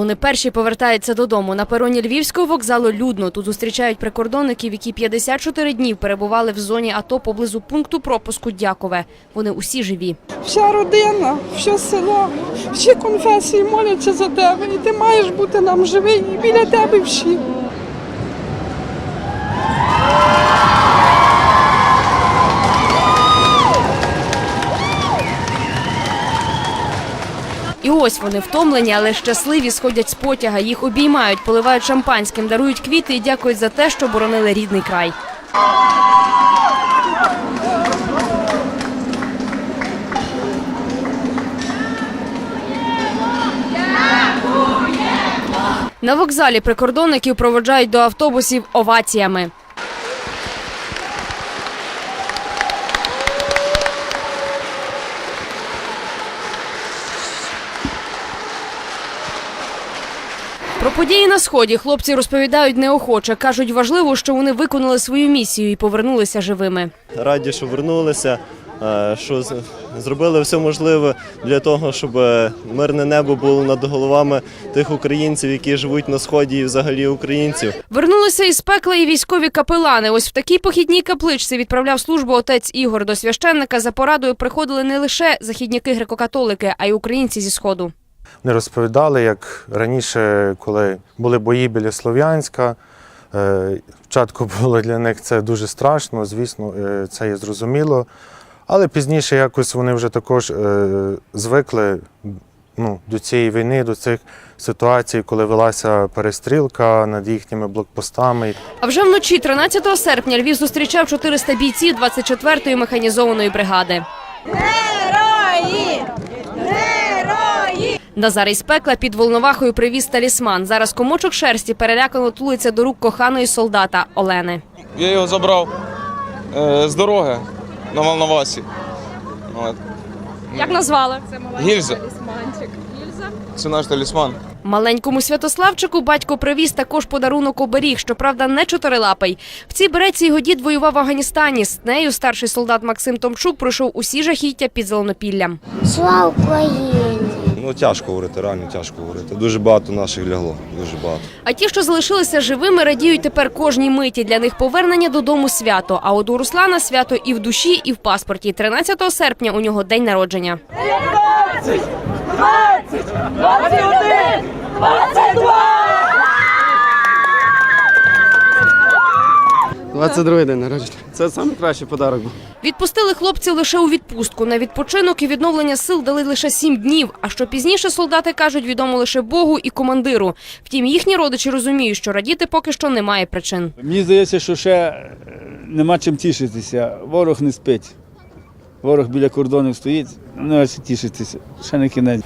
Вони перші повертаються додому. На пероні Львівського вокзалу людно. Тут зустрічають прикордонників, які 54 днів перебували в зоні АТО поблизу пункту пропуску Дякове. Вони усі живі. Вся родина, все село, всі конфесії моляться за тебе, і ти маєш бути нам живий і біля тебе всі. Ось вони втомлені, але щасливі сходять з потяга. Їх обіймають, поливають шампанським, дарують квіти і дякують за те, що боронили рідний край. На вокзалі прикордонників проводжають до автобусів оваціями. Про події на сході хлопці розповідають неохоче. кажуть, важливо, що вони виконали свою місію і повернулися живими. Раді, що вернулися, е, що зробили все можливе для того, щоб е, мирне небо було над головами тих українців, які живуть на сході, і взагалі українців. Вернулися із пекла і військові капелани. Ось в такій похідній капличці відправляв службу отець Ігор. До священника за порадою приходили не лише західняки греко-католики, а й українці зі сходу. Вони розповідали, як раніше, коли були бої біля Слов'янська, е, спочатку було для них це дуже страшно, звісно, е, це є зрозуміло. Але пізніше якось вони вже також е, звикли ну, до цієї війни, до цих ситуацій, коли велася перестрілка над їхніми блокпостами. А вже вночі, 13 серпня, Львів зустрічав 400 бійців 24-ї механізованої бригади. Назар із пекла під Волновахою привіз талісман. Зараз комочок шерсті перелякано тулиться до рук коханої солдата Олени. Я його забрав е, з дороги на Волновасі. От. Як назвали? Гільза. Це наш талісман. Маленькому Святославчику батько привіз також подарунок оберіг, щоправда, не чотирилапий. В цій береці його дід воював в Афганістані. З нею старший солдат Максим Томчук пройшов усі жахіття під Зеленопіллям. Слава Україні! Ну тяжко говорити, реально тяжко говорити. Дуже багато наших лягло, дуже багато. А ті, що залишилися живими, радіють тепер кожній миті. Для них повернення додому свято. А от у Руслана свято і в душі, і в паспорті. 13 серпня у нього день народження. 22 день народження. Це найкращий подарок був. Відпустили хлопців лише у відпустку. На відпочинок і відновлення сил дали лише сім днів. А що пізніше солдати кажуть, відомо лише Богу і командиру. Втім, їхні родичі розуміють, що радіти поки що немає причин. Мені здається, що ще е, нема чим тішитися. Ворог не спить. Ворог біля кордонів стоїть, не тішитися. Ще не кінець.